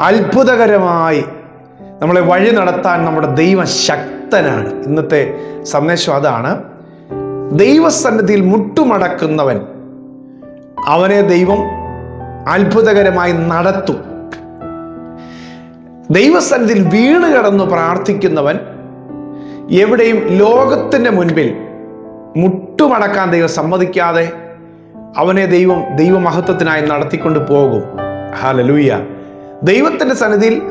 അത്ഭുതകരമായി നമ്മളെ വഴി നടത്താൻ നമ്മുടെ ദൈവം ശക്തനാണ് ഇന്നത്തെ സന്ദേശം അതാണ്. ദൈവസന്നിധിയിൽ മുട്ടുമടക്കുന്നവൻ അവനെ ദൈവം അത്ഭുതകരമായി നടത്തും. ദൈവസന്നിധിയിൽ വീണ് കിടന്നു പ്രാർത്ഥിക്കുന്നവൻ എവിടെയും ലോകത്തിന്റെ മുൻപിൽ മുട്ടുമടക്കാൻ ദൈവം സമ്മതിക്കാതെ അവനെ ദൈവം ദൈവമഹത്വത്തിനായി നടത്തിക്കൊണ്ട് പോകും. ഹാലലൂയ ദൈവത്തിന്റെ സന്നിധിയിൽ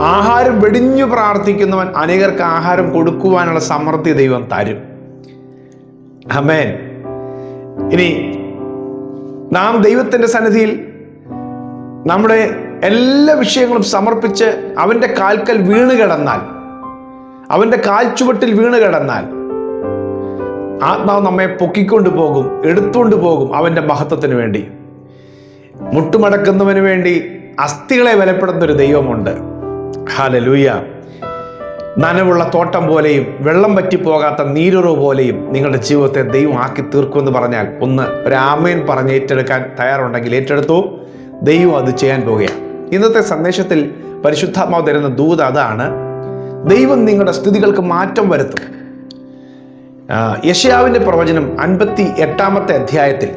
ആഹാരം വെടിഞ്ഞു പ്രാർത്ഥിക്കുന്നവൻ അനേകർക്ക് ആഹാരം കൊടുക്കുവാനുള്ള സമൃദ്ധി ദൈവം തരും. അമേൻ ഇനി നാം ദൈവത്തിന്റെ സന്നിധിയിൽ നമ്മുടെ എല്ലാ വിഷയങ്ങളും സമർപ്പിച്ച് അവന്റെ കാൽക്കൽ വീണ് കിടന്നാൽ അവന്റെ കാൽ ചുവട്ടിൽ വീണ് കിടന്നാൽ ആത്മാവ് നമ്മെ പൊക്കിക്കൊണ്ടു പോകും എടുത്തുകൊണ്ട് പോകും അവന്റെ മഹത്വത്തിന് വേണ്ടി. മുട്ടുമടക്കുന്നവന് വേണ്ടി അസ്ഥികളെ വിലപ്പെടുന്ന ഒരു ദൈവമുണ്ട്. ഹാലലൂയ നനവുള്ള തോട്ടം പോലെയും വെള്ളം പറ്റിപ്പോകാത്ത നീരുറവ് പോലെയും നിങ്ങളുടെ ജീവിതത്തെ ദൈവം ആക്കി തീർക്കുമെന്ന് പറഞ്ഞാൽ ഒന്ന് രാമയൻ പറഞ്ഞ് ഏറ്റെടുക്കാൻ തയ്യാറുണ്ടെങ്കിൽ ഏറ്റെടുത്തു. ദൈവം അത് ചെയ്യാൻ പോവുകയാണ്. ഇന്നത്തെ സന്ദേശത്തിൽ പരിശുദ്ധാത്മാവ് തരുന്ന ദൂത് അതാണ്. ദൈവം നിങ്ങളുടെ സ്ഥിതികൾക്ക് മാറ്റം വരുത്തും. യഷ്യാവിന്റെ പ്രവചനം അൻപത്തി എട്ടാമത്തെ അധ്യായത്തിൽ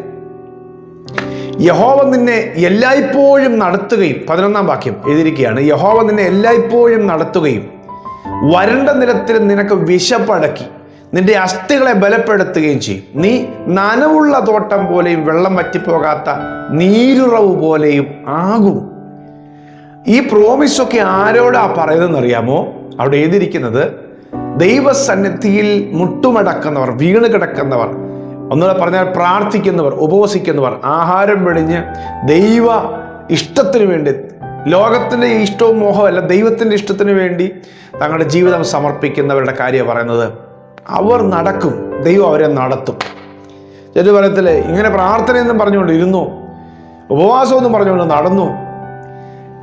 യഹോവ നിന്നെ എല്ലായ്പ്പോഴും നടത്തുകയും പതിനൊന്നാം വാക്യം എഴുതിയിരിക്കുകയാണ് യഹോവ നിന്നെ എല്ലായ്പ്പോഴും നടത്തുകയും വരണ്ട നിലത്തിൽ നിനക്ക് വിശപ്പടക്കി നിന്റെ അസ്ഥികളെ ബലപ്പെടുത്തുകയും ചെയ്യും. നീ നനവുള്ള തോട്ടം പോലെയും വെള്ളം വറ്റിപ്പോകാത്ത നീരുറവ് പോലെയും ആകും. ഈ പ്രോമിസൊക്കെ ആരോടാ പറയുന്നതെന്ന് അറിയാമോ അവിടെ എഴുതിയിരിക്കുന്നത് ദൈവസന്നിധിയിൽ മുട്ടുമടക്കുന്നവർ വീണ് കിടക്കുന്നവർ ഒന്നുകൂടെ പറഞ്ഞാൽ പ്രാർത്ഥിക്കുന്നവർ ഉപവസിക്കുന്നവർ ആഹാരം വെടിഞ്ഞ് ദൈവ ഇഷ്ടത്തിന് വേണ്ടി ലോകത്തിന്റെ ഇഷ്ടവും മോഹമല്ല ദൈവത്തിന്റെ ഇഷ്ടത്തിന് വേണ്ടി തങ്ങളുടെ ജീവിതം സമർപ്പിക്കുന്നവരുടെ കാര്യം പറയുന്നത്. അവർ നടക്കും. ദൈവം അവരെ നടത്തും. ചില പറയത്തില്ലേ ഇങ്ങനെ പ്രാർത്ഥനയെന്നും പറഞ്ഞുകൊണ്ട് ഇരുന്നു ഉപവാസമെന്നും പറഞ്ഞുകൊണ്ട് നടന്നു.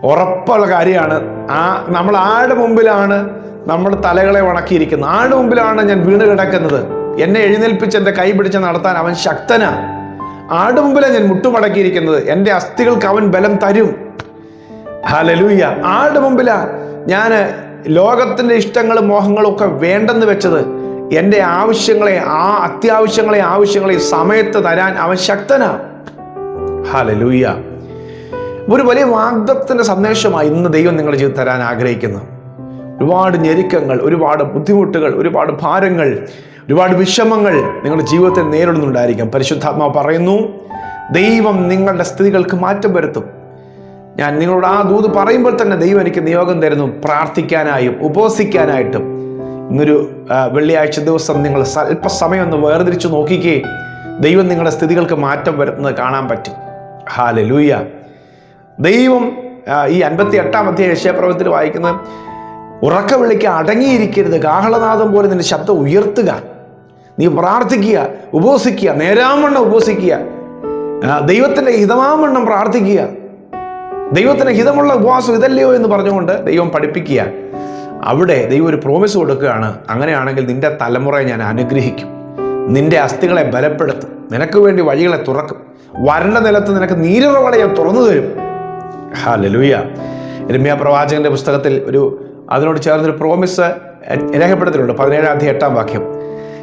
ഉറപ്പുള്ള കാര്യമാണ്. ആ നമ്മൾ ആരുടെ മുമ്പിലാണ് നമ്മൾ തലകളെ ഉണക്കിയിരിക്കുന്നത്? ആരുടെ മുമ്പിലാണ് ഞാൻ വീണ് കിടക്കുന്നത്? എന്നെ എഴുന്നേൽപ്പിച്ച് എന്റെ കൈ പിടിച്ച് നടത്താൻ അവൻ ശക്തനാ. ആരുടെ ഞാൻ മുട്ടുമടക്കിയിരിക്കുന്നത് എന്റെ അസ്ഥികൾക്ക് അവൻ ബലം തരും. ഹലലൂയ ആടുമുമ്പിലാ മുമ്പിലാ ഞാൻ ലോകത്തിന്റെ ഇഷ്ടങ്ങളും മോഹങ്ങളും ഒക്കെ വേണ്ടെന്ന് വെച്ചത് എന്റെ ആവശ്യങ്ങളെ ആ അത്യാവശ്യങ്ങളെ ആവശ്യങ്ങളെ സമയത്ത് തരാൻ അവൻ ശക്തനാ. ഹലലൂയ ഒരു വലിയ വാഗ്ദത്തിന്റെ സന്ദേശമായി ഇന്ന് ദൈവം നിങ്ങളുടെ ജീവിതം തരാൻ ആഗ്രഹിക്കുന്നു. ഒരുപാട് ഞെരുക്കങ്ങൾ ഒരുപാട് ബുദ്ധിമുട്ടുകൾ ഒരുപാട് ഭാരങ്ങൾ ഒരുപാട് വിഷമങ്ങൾ നിങ്ങളുടെ ജീവിതത്തെ നേരിടുന്നുണ്ടായിരിക്കാം. പരിശുദ്ധാത്മാവ് പറയുന്നു ദൈവം നിങ്ങളുടെ സ്ഥിതികൾക്ക് മാറ്റം വരുത്തും. ഞാൻ നിങ്ങളോട് ആ ദൂത് പറയുമ്പോൾ തന്നെ ദൈവം എനിക്ക് നിയോഗം തരുന്നു. പ്രാർത്ഥിക്കാനായും ഉപവസിക്കാനായിട്ടും ഇന്നൊരു വെള്ളിയാഴ്ച ദിവസം നിങ്ങൾ അല്പസമയം ഒന്ന് വേർതിരിച്ച് നോക്കിക്കേ. ദൈവം നിങ്ങളുടെ സ്ഥിതികൾക്ക് മാറ്റം വരുത്തുന്നത് കാണാൻ പറ്റും. ഹാലലൂയ ദൈവം ഈ അൻപത്തി എട്ടാം അധ്യായ യശയപ്രവത്തിൽ വായിക്കുന്നത് ഉറക്ക വിളിക്ക് അടങ്ങിയിരിക്കരുത്. ഗാഹളനാഥം പോലെ നിന്റെ ശബ്ദം ഉയർത്തുക. നീ പ്രാർത്ഥിക്കുക ഉപവസിക്കുക നേരാവണ്ണം ഉപവസിക്കുക ദൈവത്തിന്റെ ഹിതമാവണ്ണം പ്രാർത്ഥിക്കുക. ദൈവത്തിന് ഹിതമുള്ള ഉപവാസം ഇതല്ലയോ എന്ന് പറഞ്ഞുകൊണ്ട് ദൈവം പഠിപ്പിക്കുക. അവിടെ ദൈവം ഒരു പ്രോമിസ് കൊടുക്കുകയാണ് അങ്ങനെയാണെങ്കിൽ നിന്റെ തലമുറയെ ഞാൻ അനുഗ്രഹിക്കും. നിന്റെ അസ്ഥികളെ ബലപ്പെടുത്തും. നിനക്ക് വേണ്ടി വഴികളെ തുറക്കും. വരണ്ട നിലത്ത് നിനക്ക് നീരുറവളെ ഞാൻ തുറന്നു തരും. ഹാ ലലുയ രമ്യ പ്രവാചകന്റെ പുസ്തകത്തിൽ ഒരു അതിനോട് ചേർന്നൊരു പ്രോമിസ് രേഖപ്പെടുത്തിയിട്ടുണ്ട് പതിനേഴാം തീയതി എട്ടാം വാക്യം.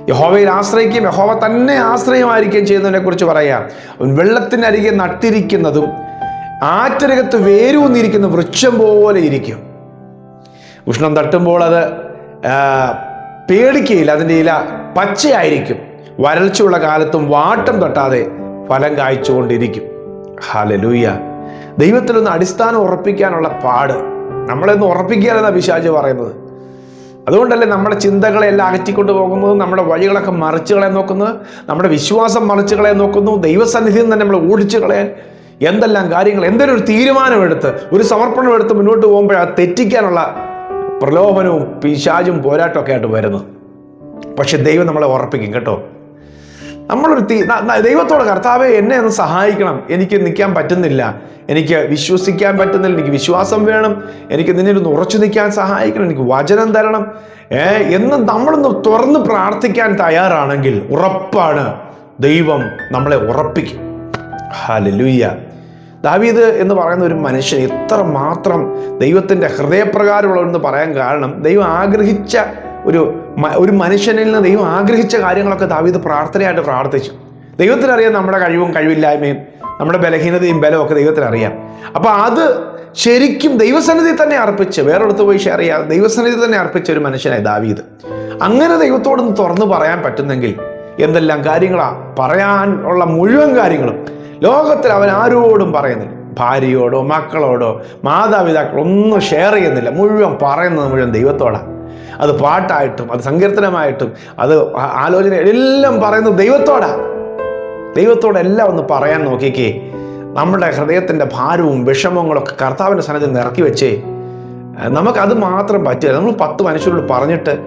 യഹോവയിൽ ആശ്രയിക്കുകയും യഹോവ തന്നെ ആശ്രയമായിരിക്കുകയും ചെയ്യുന്നതിനെ കുറിച്ച് പറയാം അവൻ വെള്ളത്തിനരികെ നട്ടിരിക്കുന്നതും ആറ്റരകത്ത് വേരൂന്നിരിക്കുന്ന വൃക്ഷം പോലെ ഇരിക്കും. ഉഷ്ണം തട്ടുമ്പോൾ അത് പേടിക്കയില്ല. അതിന്റെ ഇല പച്ചയായിരിക്കും. വരൾച്ചയുള്ള കാലത്തും വാട്ടം തട്ടാതെ ഫലം കായ്ച്ചുകൊണ്ടിരിക്കും. ഹാലലൂയ ദൈവത്തിലൊന്ന് അടിസ്ഥാനം ഉറപ്പിക്കാനുള്ള പാട്. നമ്മളെന്ന് ഉറപ്പിക്കാനെന്നാണ് പിശാജ് പറയുന്നത്. അതുകൊണ്ടല്ലേ നമ്മുടെ ചിന്തകളെല്ലാം അകറ്റിക്കൊണ്ട് പോകുന്നത് നമ്മുടെ വഴികളൊക്കെ മറിച്ച് കളയാൻ നോക്കുന്നത് നമ്മുടെ വിശ്വാസം മറിച്ച് കളയാൻ നോക്കുന്നു ദൈവസന്നിധിയിൽ നിന്ന് നമ്മൾ ഓടിച്ചു കളയാൻ എന്തെല്ലാം കാര്യങ്ങൾ എന്തെങ്കിലും ഒരു തീരുമാനമെടുത്ത് ഒരു സമർപ്പണം എടുത്ത് മുന്നോട്ട് പോകുമ്പോൾ അത് തെറ്റിക്കാനുള്ള പ്രലോഭനവും പിശാചും പോരാട്ടമൊക്കെ ആയിട്ട് വരുന്നു പക്ഷെ ദൈവം നമ്മളെ ഉറപ്പിക്കും കേട്ടോ. നമ്മളൊരു തീ ദൈവത്തോട് കർത്താവെ എന്നെ ഒന്ന് സഹായിക്കണം. എനിക്ക് നിൽക്കാൻ പറ്റുന്നില്ല. എനിക്ക് വിശ്വസിക്കാൻ പറ്റുന്നില്ല. എനിക്ക് വിശ്വാസം വേണം. എനിക്ക് നിന്നിലൊന്ന് ഉറച്ചു നിൽക്കാൻ സഹായിക്കണം. എനിക്ക് വചനം തരണം. ഏ എന്ന് നമ്മളൊന്ന് തുറന്ന് പ്രാർത്ഥിക്കാൻ തയ്യാറാണെങ്കിൽ ഉറപ്പാണ്. ദൈവം നമ്മളെ ഉറപ്പിക്കും. ഹലലുയ്യ ദാവീദ് എന്ന് പറയുന്ന ഒരു മനുഷ്യൻ എത്ര മാത്രം ദൈവത്തിന്റെ ഹൃദയപ്രകാരമുള്ളവരെന്ന് പറയാൻ കാരണം ദൈവം ആഗ്രഹിച്ച ഒരു ഒരു മനുഷ്യനിൽ നിന്ന് ദൈവം ആഗ്രഹിച്ച കാര്യങ്ങളൊക്കെ ദാവീദ് പ്രാർത്ഥനയായിട്ട് പ്രാർത്ഥിച്ചു. ദൈവത്തിനറിയാം നമ്മുടെ കഴിവും കഴിവില്ലായ്മയും നമ്മുടെ ബലഹീനതയും ബലവും ഒക്കെ ദൈവത്തിനറിയാം. അപ്പോൾ അത് ശരിക്കും ദൈവസന്നിധി തന്നെ അർപ്പിച്ച് വേറൊടുത്ത് പോയി ഷെയർ ചെയ്യാതെ ദൈവസന്നിധി തന്നെ അർപ്പിച്ച ഒരു മനുഷ്യനായി ദാവീദ്. അങ്ങനെ ദൈവത്തോടൊന്ന് തുറന്നു പറയാൻ പറ്റുന്നെങ്കിൽ എന്തെല്ലാം കാര്യങ്ങളാണ് പറയാൻ ഉള്ള മുഴുവൻ കാര്യങ്ങളും. ലോകത്തിൽ അവൻ ആരോടും പറയുന്നില്ല. ഭാര്യയോടോ മക്കളോടോ മാതാപിതാക്കളോ ഒന്നും ഷെയർ ചെയ്യുന്നില്ല. മുഴുവൻ പറയുന്നത് മുഴുവൻ ദൈവത്തോടാണ് അത് പാട്ടായിട്ടും അത് സങ്കീർത്തനമായിട്ടും അത് ആലോചന എല്ലാം പറയുന്നത് ദൈവത്തോടാ. ദൈവത്തോടാണ് ദൈവത്തോടെല്ലാം ഒന്ന് പറയാൻ നോക്കിക്കേ. നമ്മുടെ ഹൃദയത്തിന്റെ ഭാരവും വിഷമങ്ങളൊക്കെ കർത്താവിന്റെ സന്നിധി നിറക്കി വെച്ചേ. നമുക്ക് നമുക്കത് മാത്രം പറ്റില്ല. നമ്മൾ പത്ത് മനുഷ്യരോട് പറഞ്ഞിട്ട്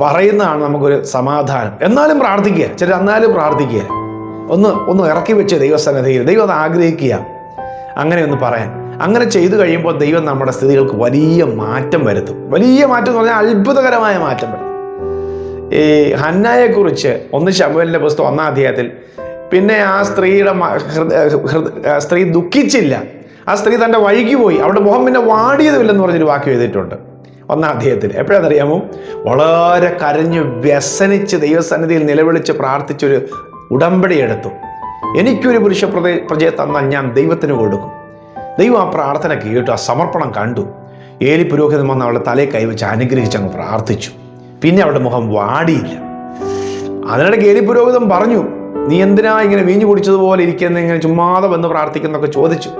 പറയുന്നതാണ് നമുക്കൊരു സമാധാനം. എന്നാലും പ്രാർത്ഥിക്കുക. ചില എന്നാലും പ്രാർത്ഥിക്കുക. ഒന്ന് ഒന്ന് ഇറക്കി വെച്ച് ദൈവസന്നിധിയിൽ. ദൈവം അത് ആഗ്രഹിക്കുക. അങ്ങനെ ഒന്ന് പറയാൻ. അങ്ങനെ ചെയ്തു കഴിയുമ്പോൾ ദൈവം നമ്മുടെ സ്ഥിതികൾക്ക് വലിയ മാറ്റം വരുത്തും. വലിയ മാറ്റം എന്ന് പറഞ്ഞാൽ അത്ഭുതകരമായ മാറ്റം വരുത്തും. ഈ ഹന്നായെക്കുറിച്ച് ഒന്ന് ശമുവലിന്റെ പുസ്തകം ഒന്നാം അധ്യായത്തിൽ പിന്നെ ആ സ്ത്രീയുടെ സ്ത്രീ ദുഃഖിച്ചില്ല. ആ സ്ത്രീ തന്റെ വഴിക്ക് പോയി. അവിടെ മുഖം പിന്നെ വാടിയതുമില്ലെന്ന് പറഞ്ഞൊരു വാക്യം എഴുതിയിട്ടുണ്ട് ഒന്നാം അധ്യായത്തിൽ. എപ്പോഴാണെന്നറിയാമോ? വളരെ കരഞ്ഞ് വ്യസനിച്ച് ദൈവസന്നിധിയിൽ നിലവിളിച്ച് പ്രാർത്ഥിച്ചൊരു ഉടമ്പടി എടുത്തു. എനിക്കൊരു പുരുഷ പ്രജ പ്രജയെ തന്നാൽ ഞാൻ ദൈവത്തിന് കൊടുക്കും. ദൈവം ആ പ്രാർത്ഥന കേട്ടു ആ സമർപ്പണം കണ്ടു. ഏലി പുരോഹിതൻ വന്ന് അവളുടെ തലയിൽ കൈവച്ച് അനുഗ്രഹിച്ച് അങ്ങ് പ്രാർത്ഥിച്ചു. പിന്നെ അവളുടെ മുഖം വാടിയില്ല. അതിനിടയ്ക്ക് ഏലി പുരോഹിതൻ പറഞ്ഞു നീ എന്തിനാ ഇങ്ങനെ വീഞ്ഞു കുടിച്ചതുപോലെ ഇരിക്കുന്ന ഇങ്ങനെ ചുമ്മാതെ വന്ന് പ്രാർത്ഥിക്കുന്നൊക്കെ ചോദിച്ചു.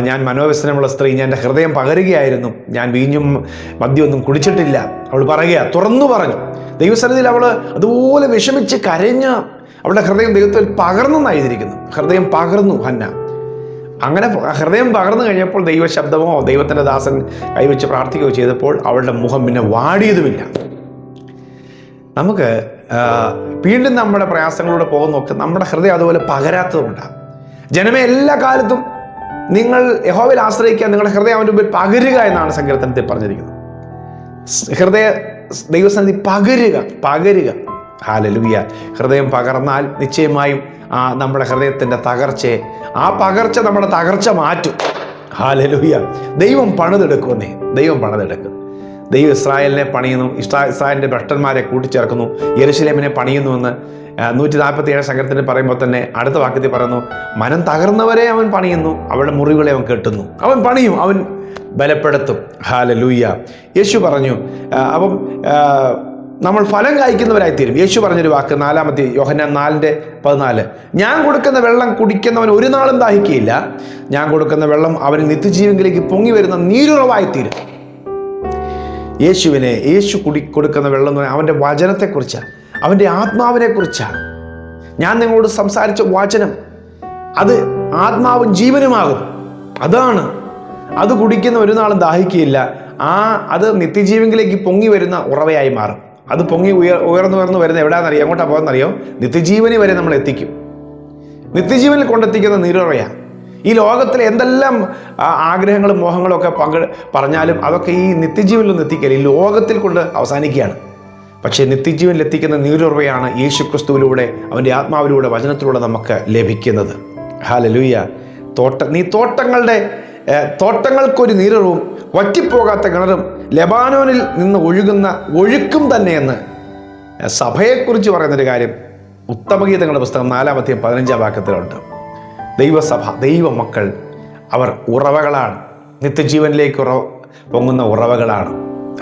ഞാൻ മനോവ്യസനമുള്ള സ്ത്രീ ഞാൻ എന്റെ ഹൃദയം പകരുകയായിരുന്നു. ഞാൻ വീഞ്ഞും മദ്യമൊന്നും കുടിച്ചിട്ടില്ല. അവൾ പറയുക തുറന്നു പറഞ്ഞു. ദൈവസന്നിധിയിൽ അവൾ അതുപോലെ വിഷമിച്ച് കരഞ്ഞ അവളുടെ ഹൃദയം ദൈവത്തിൽ പകർന്നു എന്നായിരിക്കുന്നു ഹൃദയം പകർന്നു ഹന്ന. അങ്ങനെ ഹൃദയം പകർന്നു കഴിഞ്ഞപ്പോൾ ദൈവശബ്ദമോ ദൈവത്തിന്റെ ദാസൻ കൈവച്ച് പ്രാർത്ഥിക്കുകയോ ചെയ്തപ്പോൾ അവളുടെ മുഖം പിന്നെ വാടിയതുമില്ല. നമുക്ക് വീണ്ടും നമ്മുടെ പ്രയാസങ്ങളിലൂടെ പോകുന്നൊക്കെ നമ്മുടെ ഹൃദയം അതുപോലെ പകരാത്തതുകൊണ്ടാണ്. ജനമേ എല്ലാ കാലത്തും നിങ്ങൾ യഹോവയിൽ ആശ്രയിക്കാൻ നിങ്ങളുടെ ഹൃദയം അവന്റെ മുമ്പിൽ പകരുക എന്നാണ് സങ്കീർത്തനത്തിൽ പറഞ്ഞിരിക്കുന്നത്. ഹൃദയ ദൈവസന്നിധി പകരുക പകരുക. ഹാലലുയ. ഹൃദയം പകർന്നാൽ നിശ്ചയമായും ആ നമ്മുടെ ഹൃദയത്തിന്റെ തകർച്ചയെ ആ പകർച്ച നമ്മുടെ തകർച്ച മാറ്റും. ഹാലലുയ. ദൈവം പണിതെടുക്കുമെന്നേ. ദൈവം പണിതെടുക്കും. ദൈവം ഇസ്രായേലിനെ പണിയുന്നു. ഇസ്രാ ഇസ്രായേലിന്റെ ഭ്രഷ്ടന്മാരെ കൂട്ടിച്ചേർക്കുന്നു. യെരുശലേമിനെ പണിയുന്നുവെന്ന് നൂറ്റി നാൽപ്പത്തി ഏഴ് സംഘത്തിന് പറയുമ്പോൾ തന്നെ അടുത്ത വാക്യത്തിൽ പറയുന്നു മനം തകർന്നവരെ അവൻ പണിയുന്നു. അവളുടെ മുറിവുകളെ അവൻ കെട്ടുന്നു. അവൻ പണിയും. അവൻ ബലപ്പെടുത്തും. ഹാലലൂയ. യേശു പറഞ്ഞു അപ്പം നമ്മൾ ഫലം കായ്ക്കുന്നവരായി തീരും യേശു പറഞ്ഞൊരു വാക്ക് നാലാമത്തെ യോഹന്നാൻ നാലിന്റെ പതിനാല്. ഞാൻ കൊടുക്കുന്ന വെള്ളം കുടിക്കുന്നവൻ ഒരു നാളും ദാഹിക്കുകയില്ല ഞാൻ കൊടുക്കുന്ന വെള്ളം അവന് നിത്യജീവങ്കിലേക്ക് പൊങ്ങി വരുന്ന നീരുറവായി തീരും യേശുവിനെ യേശു കുടി കൊടുക്കുന്ന വെള്ളം എന്ന് അവന്റെ വചനത്തെക്കുറിച്ചാണ്. അവന്റെ ആത്മാവിനെക്കുറിച്ചാണ്. ഞാൻ നിങ്ങളോട് സംസാരിച്ച വാചനം അത് ആത്മാവും ജീവനുമാകും. അതാണ്. അത് കുടിക്കുന്ന ഒരു നാളും ദാഹിക്കുകയില്ല ആ അത് നിത്യജീവങ്കിലേക്ക് പൊങ്ങി വരുന്ന ഉറവയായി മാറും. അത് പൊങ്ങി ഉയർ ഉയർന്നു ഉയർന്നു വരുന്ന എവിടെയാണെന്നറിയോ എങ്ങോട്ടാ പോകുന്നറിയോ നിത്യജീവനി വരെ നമ്മൾ എത്തിക്കും. നിത്യജീവനിൽ കൊണ്ടെത്തിക്കുന്ന നീരുറയാണ് ഈ ലോകത്തിൽ എന്തെല്ലാം ആഗ്രഹങ്ങളും മോഹങ്ങളും ഒക്കെ പങ്ക പറഞ്ഞാലും അതൊക്കെ ഈ നിത്യജീവനിലൊന്നും എത്തിക്കില്ല ഈ ലോകത്തിൽ കൊണ്ട് അവസാനിക്കുകയാണ്. പക്ഷേ നിത്യജീവനിൽ എത്തിക്കുന്ന നീരുറവയാണ് യേശു ക്രിസ്തുവിലൂടെ അവന്റെ ആത്മാവിലൂടെ വചനത്തിലൂടെ നമുക്ക് ലഭിക്കുന്നത്. ഹാലലൂയ തോട്ട നീ തോട്ടങ്ങളുടെ തോട്ടങ്ങൾക്കൊരു നീരുറവും വറ്റിപ്പോകാത്ത കിണറും ലെബാനോനിൽ നിന്ന് ഒഴുകുന്ന ഒഴുക്കും തന്നെയെന്ന് സഭയെക്കുറിച്ച് പറയുന്നൊരു കാര്യം ഉത്തമഗീതങ്ങളുടെ പുസ്തകം നാലാമത്തെയും പതിനഞ്ചാം വാക്യത്തിലുണ്ട്. ദൈവസഭ ദൈവമക്കൾ അവർ ഉറവകളാണ്. നിത്യജീവനിലേക്ക് ഉറ പൊങ്ങുന്ന ഉറവകളാണ്.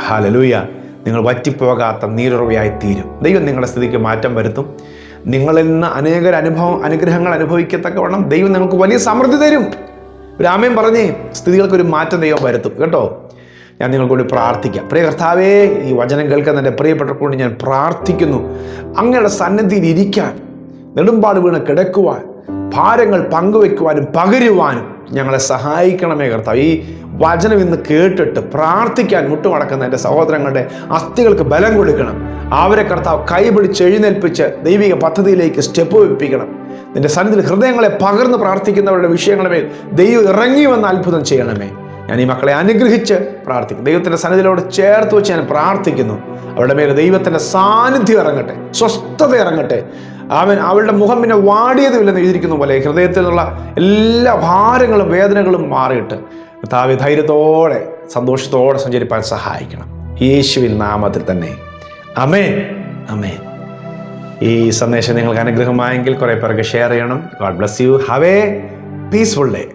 ഹാലലൂയ നിങ്ങൾ വറ്റിപ്പോകാത്ത നീരുറവയായി തീരും. ദൈവം നിങ്ങളുടെ സ്ഥിതിക്ക് മാറ്റം വരുത്തും. നിങ്ങളിൽ നിന്ന് അനേക അനുഭവം അനുഗ്രഹങ്ങൾ അനുഭവിക്കത്തക്കവണ്ണം ദൈവം നിങ്ങൾക്ക് വലിയ സമൃദ്ധി തരും. രാമൻ പറഞ്ഞേ സ്ഥിതികൾക്കൊരു മാറ്റം ദൈവം വരുത്തും. കേട്ടോ? ഞാൻ നിങ്ങൾക്കൂടി പ്രാർത്ഥിക്കാം. പ്രിയ കർത്താവേ ഈ വചനം കേൾക്കുന്ന എന്റെ പ്രിയപ്പെട്ടവർക്ക് ഞാൻ പ്രാർത്ഥിക്കുന്നു. അങ്ങയുടെ സന്നദ്ധിയിൽ ഇരിക്കാൻ നെടുമ്പാട് വീണ് കിടക്കുവാൻ ഭാരങ്ങൾ പങ്കുവെക്കുവാനും പകരുവാനും ഞങ്ങളെ സഹായിക്കണമേ കർത്താവ്. ഈ വചനം ഇന്ന് കേട്ടിട്ട് പ്രാർത്ഥിക്കാൻ മുട്ടുമടക്കുന്ന എന്റെ സഹോദരങ്ങളുടെ അസ്ഥികൾക്ക് ബലം കൊടുക്കണം. അവരെ കർത്താവ് കൈപിടിച്ച് എഴുന്നേൽപ്പിച്ച് ദൈവിക പദ്ധതിയിലേക്ക് സ്റ്റെപ്പ് വെപ്പിക്കണം. നിന്റെ സന്നിധിയിൽ ഹൃദയങ്ങളെ പകർന്ന് പ്രാർത്ഥിക്കുന്നവരുടെ വിഷയങ്ങളുടെ മേൽ ദൈവം ഇറങ്ങി വന്ന് അത്ഭുതം ചെയ്യണമേ. ഞാൻ ഈ മക്കളെ അനുഗ്രഹിച്ച് പ്രാർത്ഥിക്കും ദൈവത്തിന്റെ സന്നിധിയിലോട് ചേർത്ത് വെച്ച് ഞാൻ പ്രാർത്ഥിക്കുന്നു. അവരുടെ മേൽ ദൈവത്തിന്റെ സാന്നിധ്യം ഇറങ്ങട്ടെ സ്വസ്ഥത ഇറങ്ങട്ടെ. അവൻ അവളുടെ മുഖം പിന്നെ വാടിയതുമില്ലെന്ന് എഴുതിയിരിക്കുന്ന പോലെ ഹൃദയത്തിൽ നിന്നുള്ള എല്ലാ ഭാരങ്ങളും വേദനകളും മാറിയിട്ട് താവി ധൈര്യത്തോടെ സന്തോഷത്തോടെ സഞ്ചരിപ്പാൻ സഹായിക്കണം. യേശുവിൻ നാമത്തിൽ തന്നെ. അമേൻ അമേൻ ഈ സന്ദേശം നിങ്ങൾക്ക് അനുഗ്രഹമായെങ്കിൽ കുറേ പേർക്ക് ഷെയർ ചെയ്യണം. God bless you. Have a peaceful day.